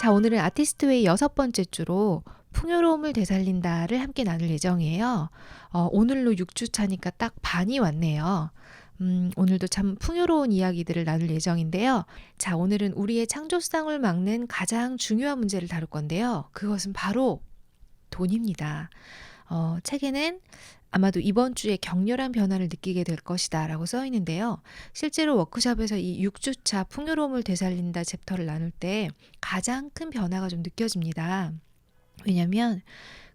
자, 오늘은 아티스트웨이 여섯 번째 주로 풍요로움을 되살린다를 함께 나눌 예정이에요. 어, 오늘로 6주 차니까 딱 반이 왔네요. 음, 오늘도 참 풍요로운 이야기들을 나눌 예정인데요. 자, 오늘은 우리의 창조성을 막는 가장 중요한 문제를 다룰 건데요. 그것은 바로 돈입니다. 어, 책에는 아마도 이번 주에 격렬한 변화를 느끼게 될 것이다 라고 써 있는데요. 실제로 워크숍에서 이 6주차 풍요로움을 되살린다 챕터를 나눌 때 가장 큰 변화가 좀 느껴집니다. 왜냐면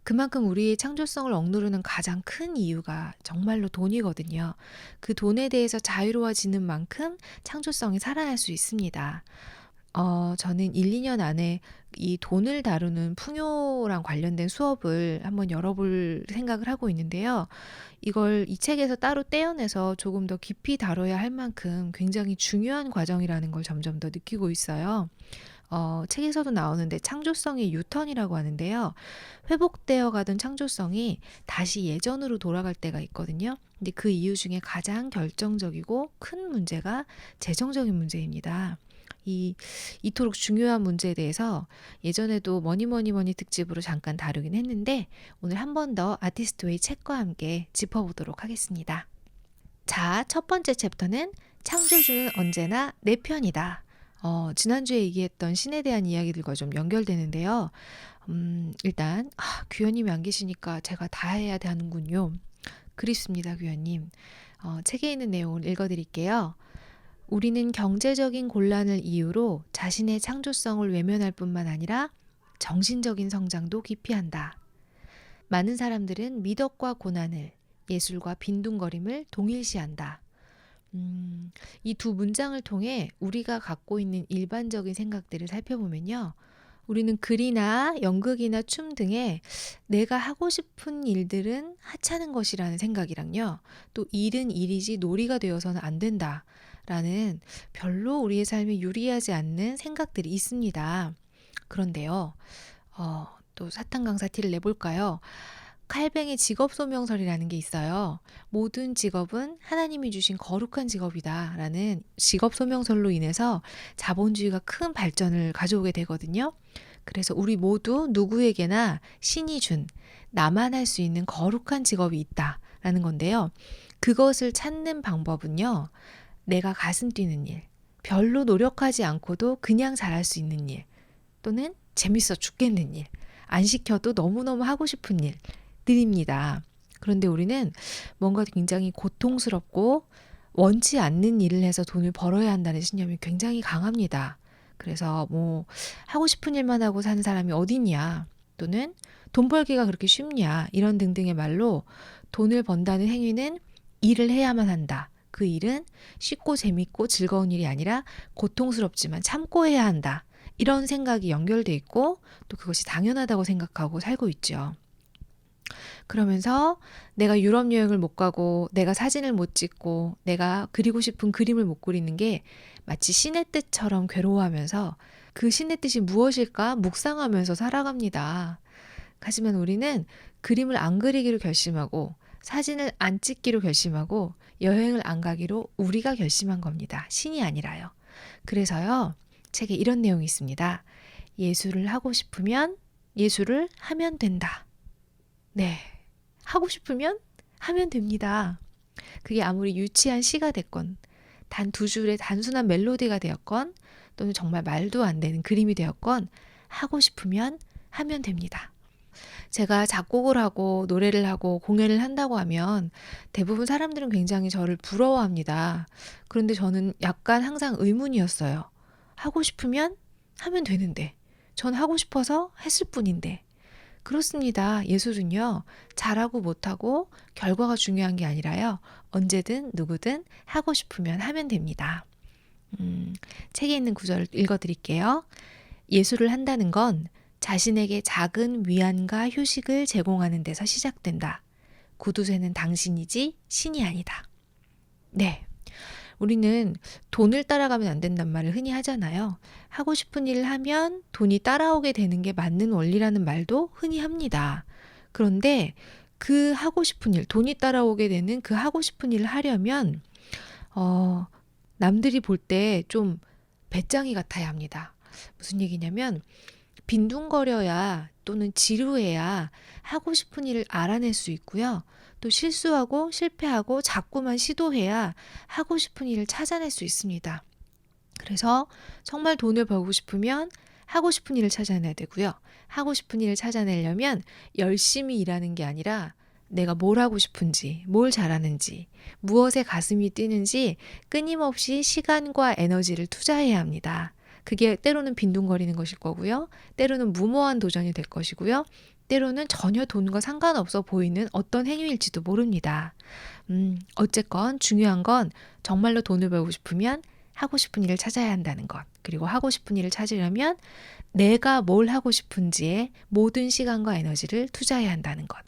그만큼 우리의 창조성을 억누르는 가장 큰 이유가 정말로 돈이거든요. 그 돈에 대해서 자유로워지는 만큼 창조성이 살아날 수 있습니다. 어, 저는 1, 2년 안에 이 돈을 다루는 풍요랑 관련된 수업을 한번 열어볼 생각을 하고 있는데요. 이걸 이 책에서 따로 떼어내서 조금 더 깊이 다뤄야 할 만큼 굉장히 중요한 과정이라는 걸 점점 더 느끼고 있어요. 어, 책에서도 나오는데 창조성의 유턴이라고 하는데요. 회복되어 가던 창조성이 다시 예전으로 돌아갈 때가 있거든요. 근데 그 이유 중에 가장 결정적이고 큰 문제가 재정적인 문제입니다. 이 이토록 중요한 문제에 대해서 예전에도 뭐니 뭐니 뭐니 특집으로 잠깐 다루긴 했는데 오늘 한 번 더 아티스트웨이 책과 함께 짚어보도록 하겠습니다. 자, 첫 번째 챕터는 창조주는 언제나 내 편이다. 어, 지난주에 얘기했던 신에 대한 이야기들과 좀 연결되는데요. 음, 일단 아, 규현님이 안 계시니까 제가 다 해야 되는군요. 그립습니다, 규현님. 어, 책에 있는 내용을 읽어드릴게요. 우리는 경제적인 곤란을 이유로 자신의 창조성을 외면할 뿐만 아니라 정신적인 성장도 기피한다. 많은 사람들은 미덕과 고난을, 예술과 빈둥거림을 동일시한다. 음, 이 두 문장을 통해 우리가 갖고 있는 일반적인 생각들을 살펴보면요. 우리는 글이나 연극이나 춤 등의 내가 하고 싶은 일들은 하찮은 것이라는 생각이랑요. 또 일은 일이지 놀이가 되어서는 안 된다. 라는 별로 우리의 삶에 유리하지 않는 생각들이 있습니다. 그런데요, 어, 또 사탕 강사 티를 내볼까요? 칼뱅의 직업 소명설이라는 게 있어요. 모든 직업은 하나님이 주신 거룩한 직업이다. 라는 직업 소명설로 인해서 자본주의가 큰 발전을 가져오게 되거든요. 그래서 우리 모두 누구에게나 신이 준 나만 할 수 있는 거룩한 직업이 있다. 라는 건데요. 그것을 찾는 방법은요. 내가 가슴 뛰는 일, 별로 노력하지 않고도 그냥 잘할 수 있는 일, 또는 재밌어 죽겠는 일, 안 시켜도 너무너무 하고 싶은 일들입니다. 그런데 우리는 뭔가 굉장히 고통스럽고 원치 않는 일을 해서 돈을 벌어야 한다는 신념이 굉장히 강합니다. 그래서 뭐 하고 싶은 일만 하고 사는 사람이 어디냐 또는 돈 벌기가 그렇게 쉽냐 이런 등등의 말로 돈을 번다는 행위는 일을 해야만 한다. 그 일은 쉽고 재밌고 즐거운 일이 아니라 고통스럽지만 참고 해야 한다. 이런 생각이 연결돼 있고 또 그것이 당연하다고 생각하고 살고 있죠. 그러면서 내가 유럽 여행을 못 가고 내가 사진을 못 찍고 내가 그리고 싶은 그림을 못 그리는 게 마치 신의 뜻처럼 괴로워하면서 그 신의 뜻이 무엇일까 묵상하면서 살아갑니다. 하지만 우리는 그림을 안 그리기로 결심하고 사진을 안 찍기로 결심하고 여행을 안 가기로 우리가 결심한 겁니다. 신이 아니라요. 그래서요, 책에 이런 내용이 있습니다. 예술을 하고 싶으면 예술을 하면 된다. 네. 하고 싶으면 하면 됩니다. 그게 아무리 유치한 시가 됐건, 단 두 줄의 단순한 멜로디가 되었건, 또는 정말 말도 안 되는 그림이 되었건, 하고 싶으면 하면 됩니다. 제가 작곡을 하고 노래를 하고 공연을 한다고 하면 대부분 사람들은 굉장히 저를 부러워합니다. 그런데 저는 약간 항상 의문이었어요. 하고 싶으면 하면 되는데, 전 하고 싶어서 했을 뿐인데. 그렇습니다. 예술은요, 잘하고 못하고 결과가 중요한 게 아니라요, 언제든 누구든 하고 싶으면 하면 됩니다. 음, 책에 있는 구절을 읽어드릴게요. 예술을 한다는 건 자신에게 작은 위안과 휴식을 제공하는 데서 시작된다. 구두쇠는 당신이지 신이 아니다. 네. 우리는 돈을 따라가면 안 된단 말을 흔히 하잖아요. 하고 싶은 일을 하면 돈이 따라오게 되는 게 맞는 원리라는 말도 흔히 합니다. 그런데 그 하고 싶은 일, 돈이 따라오게 되는 그 하고 싶은 일을 하려면, 어, 남들이 볼 때 좀 배짱이 같아야 합니다. 무슨 얘기냐면 빈둥거려야 또는 지루해야 하고 싶은 일을 알아낼 수 있고요. 또 실수하고 실패하고 자꾸만 시도해야 하고 싶은 일을 찾아낼 수 있습니다. 그래서 정말 돈을 벌고 싶으면 하고 싶은 일을 찾아내야 되고요. 하고 싶은 일을 찾아내려면 열심히 일하는 게 아니라 내가 뭘 하고 싶은지, 뭘 잘하는지, 무엇에 가슴이 뛰는지 끊임없이 시간과 에너지를 투자해야 합니다. 그게 때로는 빈둥거리는 것일 거고요. 때로는 무모한 도전이 될 것이고요. 때로는 전혀 돈과 상관없어 보이는 어떤 행위일지도 모릅니다. 음, 어쨌건 중요한 건 정말로 돈을 벌고 싶으면 하고 싶은 일을 찾아야 한다는 것. 그리고 하고 싶은 일을 찾으려면 내가 뭘 하고 싶은지에 모든 시간과 에너지를 투자해야 한다는 것.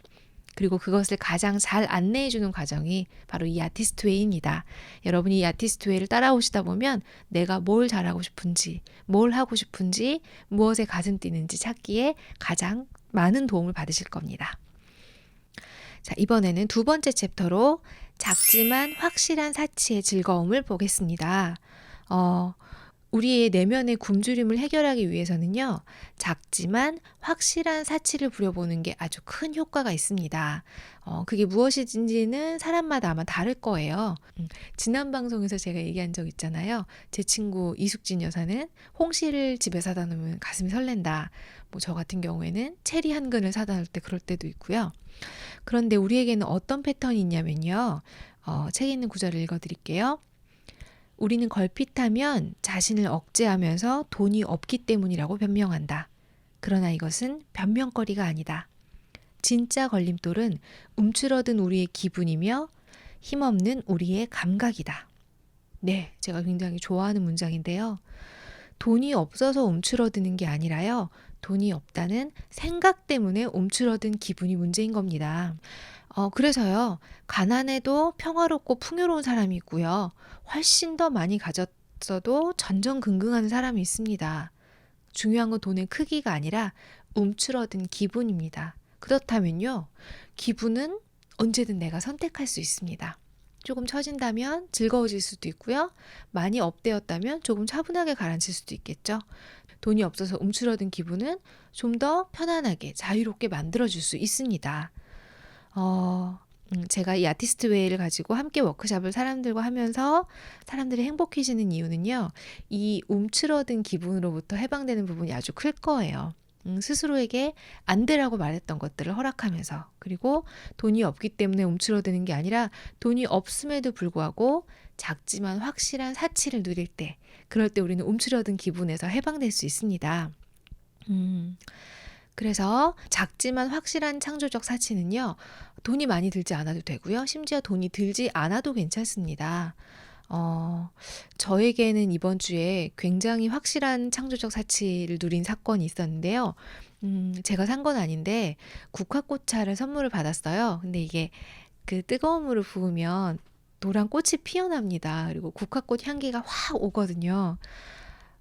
그리고 그것을 가장 잘 안내해 주는 과정이 바로 이 아티스트 웨이입니다. 여러분이 이 아티스트 웨이를 따라오시다 보면 내가 뭘 잘하고 싶은지, 뭘 하고 싶은지, 무엇에 가슴 뛰는지 찾기에 가장 많은 도움을 받으실 겁니다. 자, 이번에는 두 번째 챕터로 작지만 확실한 사치의 즐거움을 보겠습니다. 어, 우리의 내면의 굶주림을 해결하기 위해서는요, 작지만 확실한 사치를 부려보는 게 아주 큰 효과가 있습니다. 어, 그게 무엇인지는 사람마다 아마 다를 거예요. 음, 지난 방송에서 제가 얘기한 적 있잖아요. 제 친구 이숙진 여사는 홍시를 집에 사다 놓으면 가슴이 설렌다. 뭐 저 같은 경우에는 체리 한 근을 사다 놓을 때 그럴 때도 있고요. 그런데 우리에게는 어떤 패턴이 있냐면요. 어, 책에 있는 구절을 읽어드릴게요. 우리는 걸핏하면 자신을 억제하면서 돈이 없기 때문이라고 변명한다. 그러나 이것은 변명거리가 아니다. 진짜 걸림돌은 움츠러든 우리의 기분이며 힘없는 우리의 감각이다. 네, 제가 굉장히 좋아하는 문장인데요. 돈이 없어서 움츠러드는 게 아니라요. 돈이 없다는 생각 때문에 움츠러든 기분이 문제인 겁니다. 어, 그래서요, 가난해도 평화롭고 풍요로운 사람이 있고요. 훨씬 더 많이 가졌어도 전전긍긍하는 사람이 있습니다. 중요한 건 돈의 크기가 아니라 움츠러든 기분입니다. 그렇다면요, 기분은 언제든 내가 선택할 수 있습니다. 조금 처진다면 즐거워질 수도 있고요. 많이 업되었다면 조금 차분하게 가라앉힐 수도 있겠죠. 돈이 없어서 움츠러든 기분은 좀 더 편안하게 자유롭게 만들어줄 수 있습니다. 어, 음, 제가 이 아티스트 웨이를 가지고 함께 워크샵을 사람들과 하면서 사람들이 행복해지는 이유는요, 이 움츠러든 기분으로부터 해방되는 부분이 아주 클 거예요. 음, 스스로에게 안 되라고 말했던 것들을 허락하면서 그리고 돈이 없기 때문에 움츠러드는 게 아니라 돈이 없음에도 불구하고 작지만 확실한 사치를 누릴 때 그럴 때 우리는 움츠러든 기분에서 해방될 수 있습니다. 음, 그래서 작지만 확실한 창조적 사치는요, 돈이 많이 들지 않아도 되고요. 심지어 돈이 들지 않아도 괜찮습니다. 어, 저에게는 이번 주에 굉장히 확실한 창조적 사치를 누린 사건이 있었는데요. 음, 제가 산 건 아닌데 국화꽃차를 선물을 받았어요. 근데 이게 그 뜨거운 물을 부으면 노란 꽃이 피어납니다. 그리고 국화꽃 향기가 확 오거든요.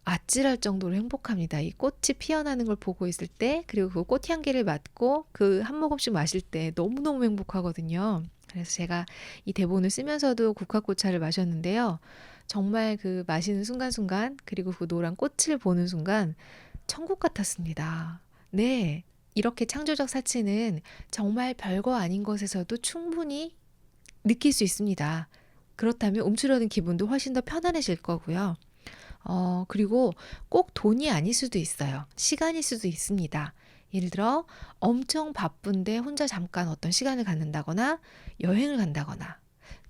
아찔할 정도로 행복합니다. 이 꽃이 피어나는 걸 보고 있을 때, 그리고 그 꽃향기를 맡고 그 한 모금씩 마실 때 너무너무 행복하거든요. 그래서 제가 이 대본을 쓰면서도 국화꽃차를 마셨는데요. 정말 그 마시는 순간순간, 그리고 그 노란 꽃을 보는 순간, 천국 같았습니다. 네. 이렇게 창조적 사치는 정말 별거 아닌 것에서도 충분히 느낄 수 있습니다. 그렇다면 움츠러든 기분도 훨씬 더 편안해질 거고요. 어, 그리고 꼭 돈이 아닐 수도 있어요. 시간일 수도 있습니다. 예를 들어 엄청 바쁜데 혼자 잠깐 어떤 시간을 갖는다거나 여행을 간다거나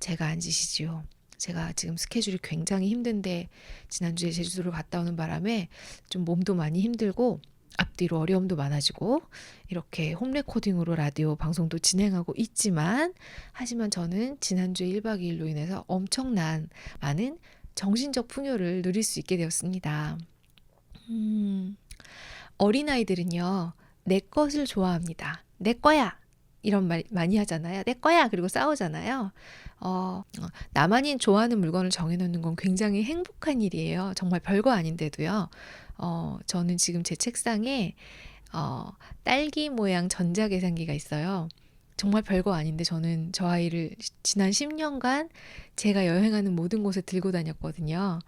제가 앉으시지요. 제가 지금 스케줄이 굉장히 힘든데 지난주에 제주도를 갔다 오는 바람에 좀 몸도 많이 힘들고 앞뒤로 어려움도 많아지고 이렇게 홈 레코딩으로 라디오 방송도 진행하고 있지만 하지만 저는 지난주에 1박 2일로 인해서 엄청난 많은 정신적 풍요를 누릴 수 있게 되었습니다. 음, 어린아이들은요, 내 것을 좋아합니다. 내 거야! 이런 말 많이 하잖아요. 내 거야! 그리고 싸우잖아요. 어, 나만이 좋아하는 물건을 정해놓는 건 굉장히 행복한 일이에요. 정말 별거 아닌데도요. 어, 저는 지금 제 책상에 어, 딸기 모양 전자계산기가 있어요. 정말 별거 아닌데 저는 저 아이를 지난 10년간 제가 여행하는 모든 곳에 들고 다녔거든요.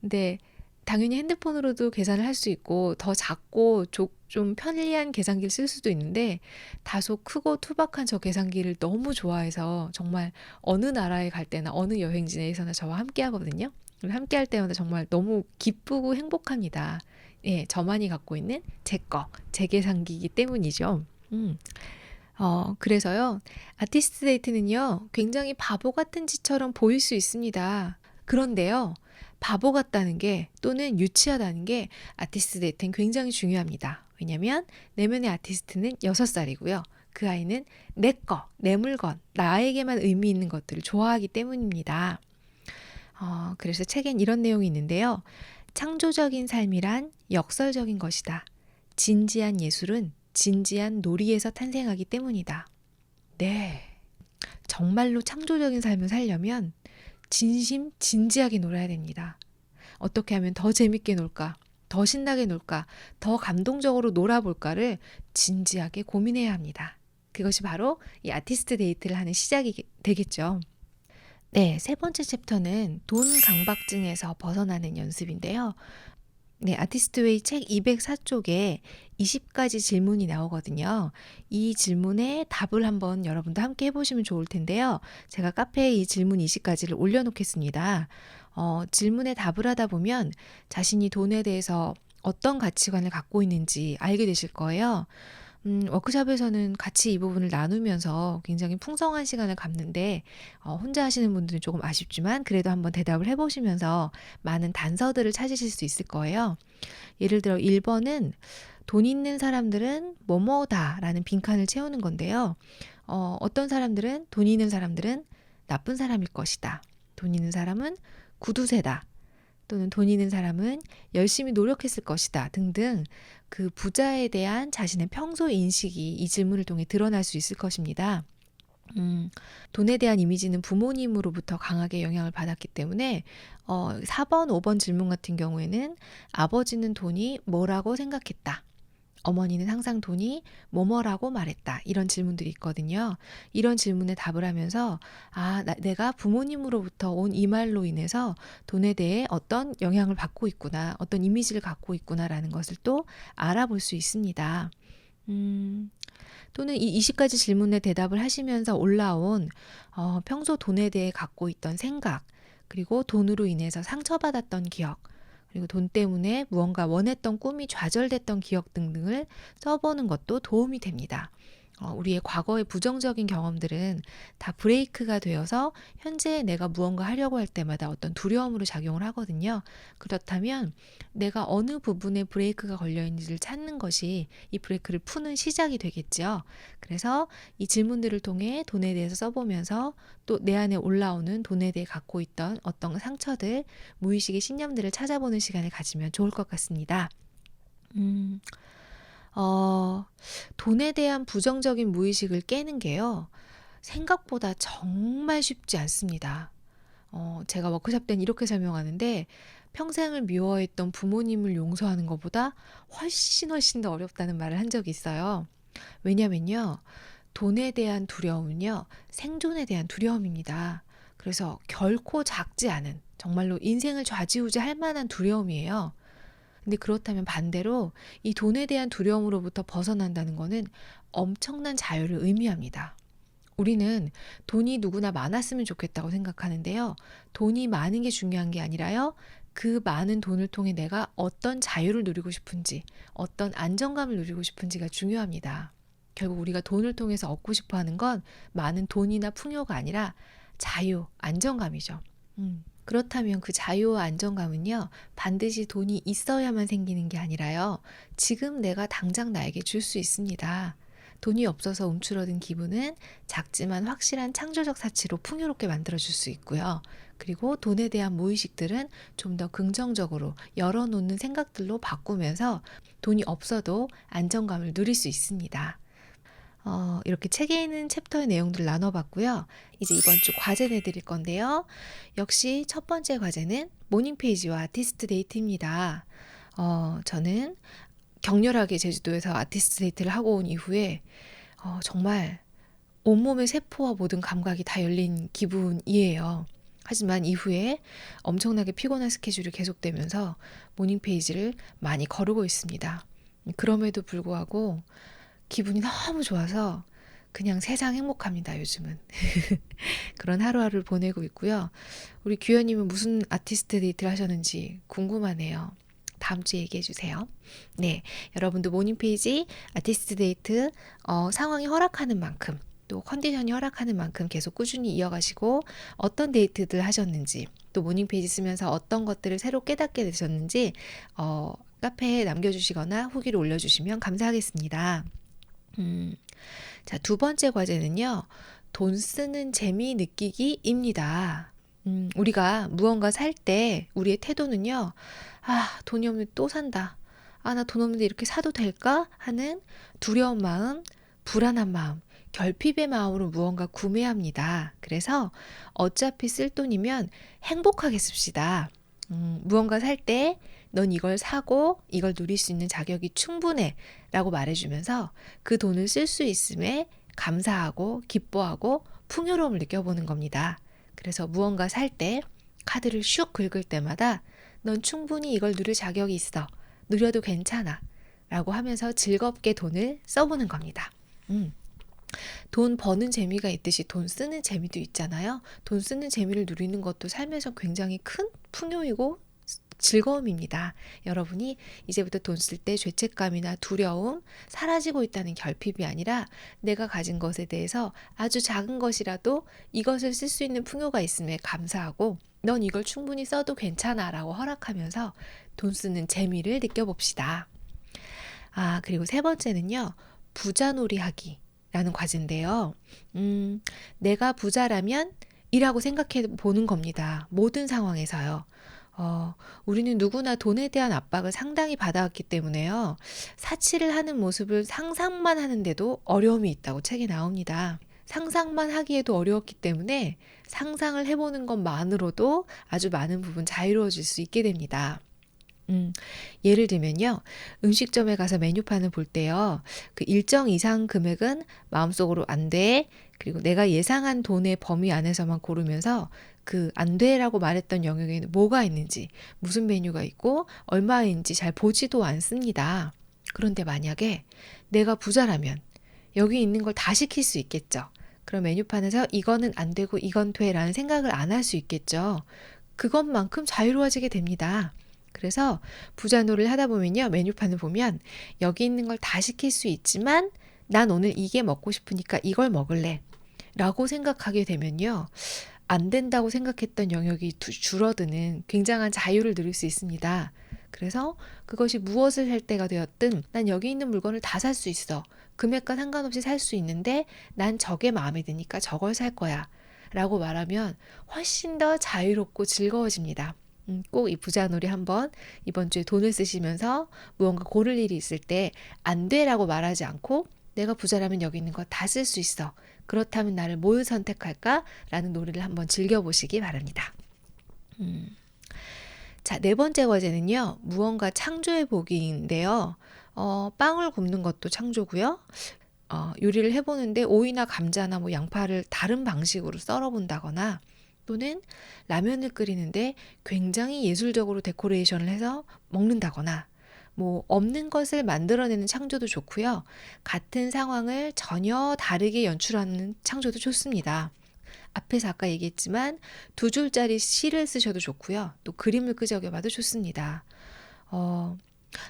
근데 당연히 핸드폰으로도 계산을 할 수 있고 더 작고 조- 좀 편리한 계산기를 쓸 수도 있는데 다소 크고 투박한 저 계산기를 너무 좋아해서 정말 어느 나라에 갈 때나 어느 여행지에서나 저와 함께 하거든요. 함께 할 때마다 정말 너무 기쁘고 행복합니다. 예, 저만이 갖고 있는 제 거, 제 계산기이기 때문이죠. 음. 어, 그래서요, 아티스트 데이트는요, 굉장히 바보 같은 짓처럼 보일 수 있습니다. 그런데요, 바보 같다는 게 또는 유치하다는 게 아티스트 데이트는 굉장히 중요합니다. 왜냐면 내면의 아티스트는 6살이고요. 그 아이는 내 거, 내 물건, 나에게만 의미 있는 것들을 좋아하기 때문입니다. 어, 그래서 책엔 이런 내용이 있는데요. 창조적인 삶이란 역설적인 것이다. 진지한 예술은 진지한 놀이에서 탄생하기 때문이다. 네. 정말로 창조적인 삶을 살려면 진심 진지하게 놀아야 됩니다. 어떻게 하면 더 재밌게 놀까? 더 신나게 놀까? 더 감동적으로 놀아볼까를 진지하게 고민해야 합니다. 그것이 바로 이 아티스트 데이트를 하는 시작이 되겠죠. 네, 세 번째 챕터는 돈 강박증에서 벗어나는 연습인데요. 네, 아티스트웨이 책 204쪽에 20가지 질문이 나오거든요. 이 질문에 답을 한번 여러분도 함께 해보시면 좋을 텐데요. 제가 카페에 이 질문 20가지를 올려놓겠습니다. 어, 질문에 답을 하다 보면 자신이 돈에 대해서 어떤 가치관을 갖고 있는지 알게 되실 거예요. 음, 워크숍에서는 같이 이 부분을 나누면서 굉장히 풍성한 시간을 갖는데, 어, 혼자 하시는 분들은 조금 아쉽지만, 그래도 한번 대답을 해보시면서 많은 단서들을 찾으실 수 있을 거예요. 예를 들어, 1번은 돈 있는 사람들은 뭐뭐다 라는 빈칸을 채우는 건데요. 어, 어떤 사람들은, 돈 있는 사람들은 나쁜 사람일 것이다. 돈 있는 사람은 구두쇠다. 또는 돈 있는 사람은 열심히 노력했을 것이다 등등 그 부자에 대한 자신의 평소 인식이 이 질문을 통해 드러날 수 있을 것입니다. 음, 돈에 대한 이미지는 부모님으로부터 강하게 영향을 받았기 때문에 어, 4번, 5번 질문 같은 경우에는 아버지는 돈이 뭐라고 생각했다. 어머니는 항상 돈이 뭐뭐라고 말했다. 이런 질문들이 있거든요. 이런 질문에 답을 하면서 아, 나, 내가 부모님으로부터 온 이 말로 인해서 돈에 대해 어떤 영향을 받고 있구나, 어떤 이미지를 갖고 있구나라는 것을 또 알아볼 수 있습니다. 음, 또는 이 20가지 질문에 대답을 하시면서 올라온 어, 평소 돈에 대해 갖고 있던 생각, 그리고 돈으로 인해서 상처받았던 기억, 그리고 돈 때문에 무언가 원했던 꿈이 좌절됐던 기억 등등을 써보는 것도 도움이 됩니다. 어, 우리의 과거의 부정적인 경험들은 다 브레이크가 되어서 현재 내가 무언가 하려고 할 때마다 어떤 두려움으로 작용을 하거든요. 그렇다면 내가 어느 부분에 브레이크가 걸려 있는지를 찾는 것이 이 브레이크를 푸는 시작이 되겠죠. 그래서 이 질문들을 통해 돈에 대해서 써보면서 또 내 안에 올라오는 돈에 대해 갖고 있던 어떤 상처들, 무의식의 신념들을 찾아보는 시간을 가지면 좋을 것 같습니다. 음, 어, 돈에 대한 부정적인 무의식을 깨는 게요. 생각보다 정말 쉽지 않습니다. 어, 제가 워크숍 때는 이렇게 설명하는데 평생을 미워했던 부모님을 용서하는 것보다 훨씬 훨씬 더 어렵다는 말을 한 적이 있어요. 왜냐면요. 돈에 대한 두려움은요. 생존에 대한 두려움입니다. 그래서 결코 작지 않은 정말로 인생을 좌지우지 할 만한 두려움이에요. 근데 그렇다면 반대로 이 돈에 대한 두려움으로부터 벗어난다는 것은 엄청난 자유를 의미합니다. 우리는 돈이 누구나 많았으면 좋겠다고 생각하는데요. 돈이 많은 게 중요한 게 아니라요. 그 많은 돈을 통해 내가 어떤 자유를 누리고 싶은지, 어떤 안정감을 누리고 싶은지가 중요합니다. 결국 우리가 돈을 통해서 얻고 싶어 하는 건 많은 돈이나 풍요가 아니라 자유, 안정감이죠. 음. 그렇다면 그 자유와 안정감은요, 반드시 돈이 있어야만 생기는 게 아니라요, 지금 내가 당장 나에게 줄 수 있습니다. 돈이 없어서 움츠러든 기분은 작지만 확실한 창조적 사치로 풍요롭게 만들어줄 수 있고요. 그리고 돈에 대한 무의식들은 좀 더 긍정적으로 열어놓는 생각들로 바꾸면서 돈이 없어도 안정감을 누릴 수 있습니다. 어, 이렇게 책에 있는 챕터의 내용들을 나눠봤고요. 이제 이번 주 과제 내드릴 건데요. 역시 첫 번째 과제는 모닝 페이지와 아티스트 데이트입니다. 어, 저는 격렬하게 제주도에서 아티스트 데이트를 하고 온 이후에 어, 정말 온몸의 세포와 모든 감각이 다 열린 기분이에요. 하지만 이후에 엄청나게 피곤한 스케줄이 계속되면서 모닝 페이지를 많이 거르고 있습니다. 그럼에도 불구하고 기분이 너무 좋아서 그냥 세상 행복합니다, 요즘은. 그런 하루하루를 보내고 있고요. 우리 규현님은 무슨 아티스트 데이트를 하셨는지 궁금하네요. 다음 주에 얘기해 주세요. 네, 여러분도 모닝 페이지 아티스트 데이트 어, 상황이 허락하는 만큼 또 컨디션이 허락하는 만큼 계속 꾸준히 이어가시고 어떤 데이트들 하셨는지 또 모닝 페이지 쓰면서 어떤 것들을 새로 깨닫게 되셨는지 어, 카페에 남겨주시거나 후기를 올려주시면 감사하겠습니다. 음, 자, 두 번째 과제는요. 돈 쓰는 재미 느끼기입니다. 음, 우리가 무언가 살 때 우리의 태도는요. 아, 돈이 없는데 또 산다. 아, 나 돈 없는데 이렇게 사도 될까? 하는 두려운 마음, 불안한 마음, 결핍의 마음으로 무언가 구매합니다. 그래서 어차피 쓸 돈이면 행복하게 씁시다. 음, 무언가 살 때 넌 이걸 사고 이걸 누릴 수 있는 자격이 충분해 라고 말해주면서 그 돈을 쓸 수 있음에 감사하고 기뻐하고 풍요로움을 느껴보는 겁니다. 그래서 무언가 살 때 카드를 슉 긁을 때마다 넌 충분히 이걸 누릴 자격이 있어. 누려도 괜찮아. 라고 하면서 즐겁게 돈을 써보는 겁니다. 음. 돈 버는 재미가 있듯이 돈 쓰는 재미도 있잖아요. 돈 쓰는 재미를 누리는 것도 삶에서 굉장히 큰 풍요이고 즐거움입니다. 여러분이 이제부터 돈 쓸 때 죄책감이나 두려움, 사라지고 있다는 결핍이 아니라 내가 가진 것에 대해서 아주 작은 것이라도 이것을 쓸 수 있는 풍요가 있음에 감사하고 넌 이걸 충분히 써도 괜찮아 라고 허락하면서 돈 쓰는 재미를 느껴봅시다. 아, 그리고 세 번째는요, 부자놀이 하기. 라는 과제인데요. 음, 내가 부자라면 이라고 생각해 보는 겁니다. 모든 상황에서요. 어, 우리는 누구나 돈에 대한 압박을 상당히 받아왔기 때문에요. 사치를 하는 모습을 상상만 하는데도 어려움이 있다고 책에 나옵니다. 상상만 하기에도 어려웠기 때문에 상상을 해보는 것만으로도 아주 많은 부분 자유로워질 수 있게 됩니다. 음, 예를 들면요. 음식점에 가서 메뉴판을 볼 때요. 그 일정 이상 금액은 마음속으로 안 돼. 그리고 내가 예상한 돈의 범위 안에서만 고르면서 그 안 돼라고 말했던 영역에는 뭐가 있는지, 무슨 메뉴가 있고 얼마인지 잘 보지도 않습니다. 그런데 만약에 내가 부자라면 여기 있는 걸 다 시킬 수 있겠죠. 그럼 메뉴판에서 이거는 안 되고 이건 돼라는 생각을 안 할 수 있겠죠. 그것만큼 자유로워지게 됩니다. 그래서 부자놀이를 하다 보면요. 메뉴판을 보면 여기 있는 걸 다 시킬 수 있지만 난 오늘 이게 먹고 싶으니까 이걸 먹을래. 라고 생각하게 되면요. 안 된다고 생각했던 영역이 줄어드는 굉장한 자유를 누릴 수 있습니다. 그래서 그것이 무엇을 할 때가 되었든 난 여기 있는 물건을 다 살 수 있어. 금액과 상관없이 살 수 있는데 난 저게 마음에 드니까 저걸 살 거야. 라고 말하면 훨씬 더 자유롭고 즐거워집니다. 음, 꼭 이 부자놀이 한번 이번 주에 돈을 쓰시면서 무언가 고를 일이 있을 때 안 돼라고 말하지 않고 내가 부자라면 여기 있는 거 다 쓸 수 있어. 그렇다면 나를 뭘 선택할까? 라는 놀이를 한번 즐겨보시기 바랍니다. 음. 자, 네 번째 과제는요, 무언가 창조해 보기인데요. 어, 빵을 굽는 것도 창조고요. 어, 요리를 해보는데 오이나 감자나 뭐 양파를 다른 방식으로 썰어 본다거나 또는 라면을 끓이는데 굉장히 예술적으로 데코레이션을 해서 먹는다거나 뭐 없는 것을 만들어내는 창조도 좋고요. 같은 상황을 전혀 다르게 연출하는 창조도 좋습니다. 앞에서 아까 얘기했지만 두 줄짜리 시를 쓰셔도 좋고요. 또 그림을 끄적여봐도 좋습니다. 어,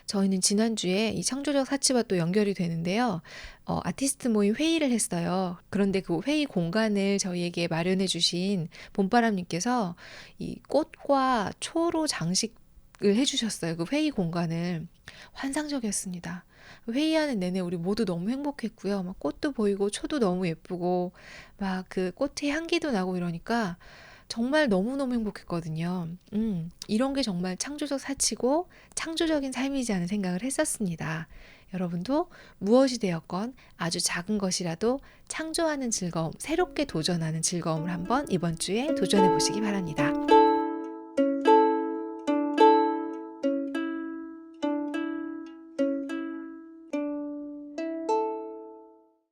저희는 지난주에 이 창조적 사치와 또 연결이 되는데요. 어, 아티스트 모임 회의를 했어요. 그런데 그 회의 공간을 저희에게 마련해 주신 봄바람님께서 이 꽃과 초로 장식을 해주셨어요. 그 회의 공간을. 환상적이었습니다. 회의하는 내내 우리 모두 너무 행복했고요. 막 꽃도 보이고 초도 너무 예쁘고 막 그 꽃의 향기도 나고 이러니까 정말 너무너무 행복했거든요. 음, 이런 게 정말 창조적 사치고 창조적인 삶이지 않은 생각을 했었습니다. 여러분도 무엇이 되었건 아주 작은 것이라도 창조하는 즐거움, 새롭게 도전하는 즐거움을 한번 이번 주에 도전해 보시기 바랍니다.